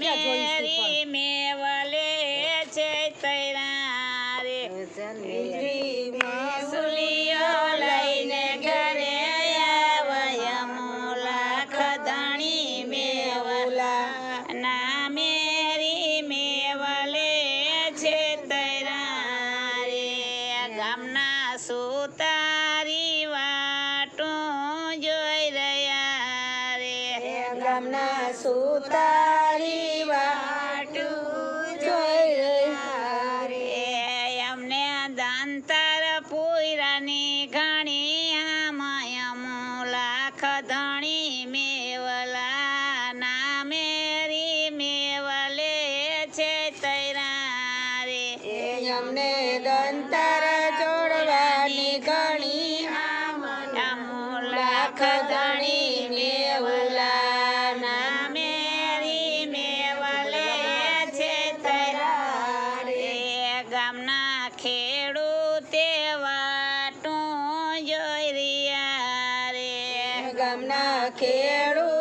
મેરી મેવલે છે તૈરા રે લઈને ઘરે આવ્યા. મોલા ખદાણી મેવલા. ના મેરી મેવલે છે તૈરા ગામના સુતારી વાટું જોઈ રહ્યા રે. ગામના સુતા અમને દંતર જોડવાની ઘણી લાખ ગણી મેવલા ના મેરી મેવલે છે તૈરા ગામના ખેડૂતે વાટું ગામના ખેડૂતો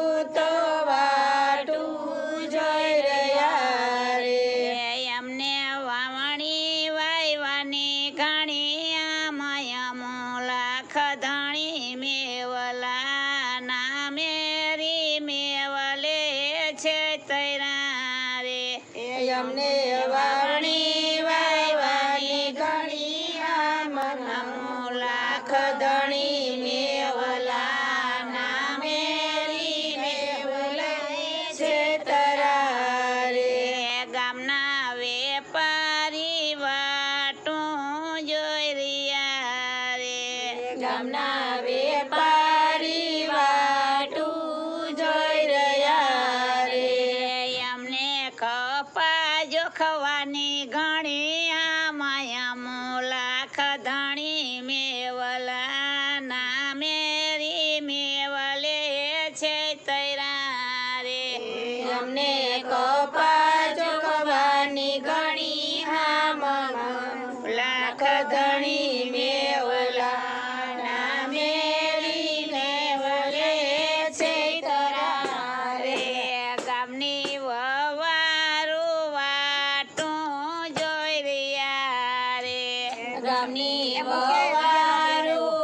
એ જોખવાની આ માયા લાખ ધણી મેવલા ના મેરી મેવલે છે તૈરા રે અમને કપા જોખવાની ગણી હા લાખ ધણી ગામની વવારું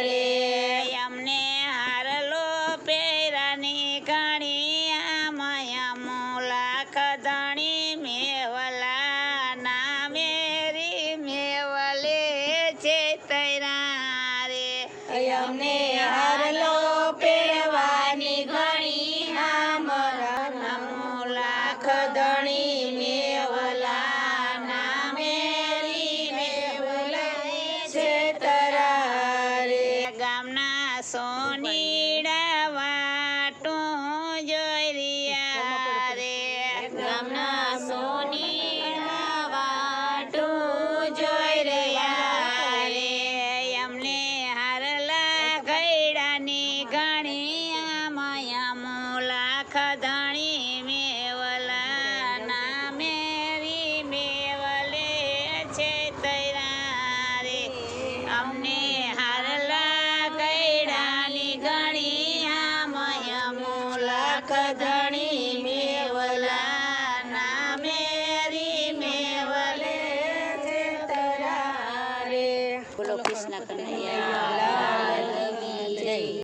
રે. અમને હારલો પેરાની ઘણી આમયા લાખ ધણી મેવલા મેરી મેવલે છે રે ગામના સોનીડા લાખ ધણી મેવલા ના મેરી મેવલે છે તરા કૃષ્ણ કનૈયા